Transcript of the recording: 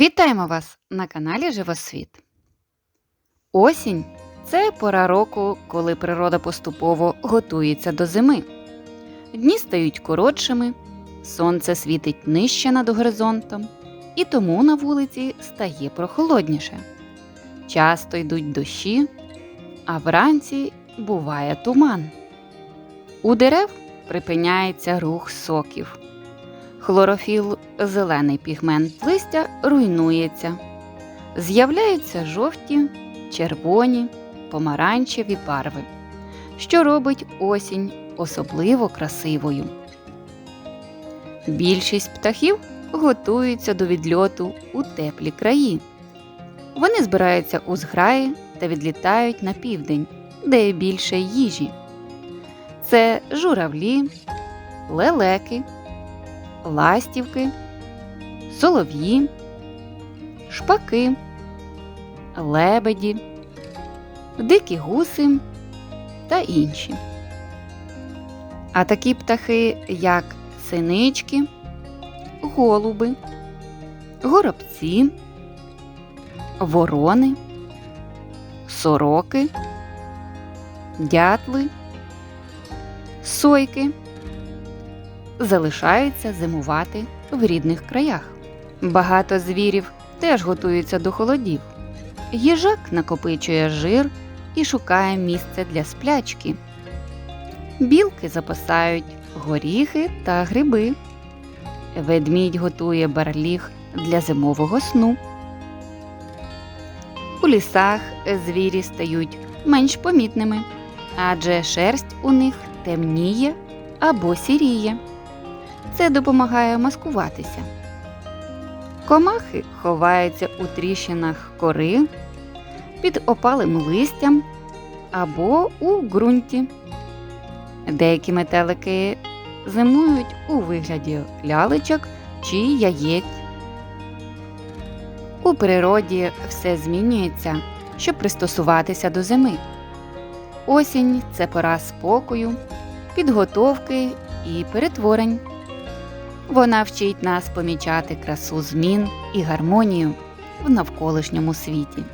Вітаємо вас на каналі Живосвіт. Осінь це пора року, коли природа поступово готується до зими. Дні стають коротшими, сонце світить нижче над горизонтом, і тому на вулиці стає прохолодніше. Часто йдуть дощі, а вранці буває туман. У дерев припиняється рух соків. Хлорофіл, зелений пігмент листя руйнується. З'являються жовті, червоні, помаранчеві барви, що робить осінь особливо красивою. Більшість птахів готуються до відльоту у теплі краї. Вони збираються у зграї та відлітають на південь, де більше їжі. Це журавлі, лелеки ластівки, солов'ї, шпаки, лебеді, дикі гуси та інші. А такі птахи, як синички, голуби, горобці, ворони, сороки, дятли, сойки залишаються зимувати в рідних краях. Багато звірів теж готуються до холодів. Їжак накопичує жир і шукає місце для сплячки. Білки запасають горіхи та гриби. Ведмідь готує барліг для зимового сну. У лісах звірі стають менш помітними, адже шерсть у них темніє або сіріє. Це допомагає маскуватися. Комахи ховаються у тріщинах кори, під опалим листям або у ґрунті. Деякі метелики зимують у вигляді лялечок чи яєць. У природі все змінюється, щоб пристосуватися до зими. Осінь це пора спокою, підготовки і перетворень. Вона вчить нас помічати красу змін і гармонію в навколишньому світі.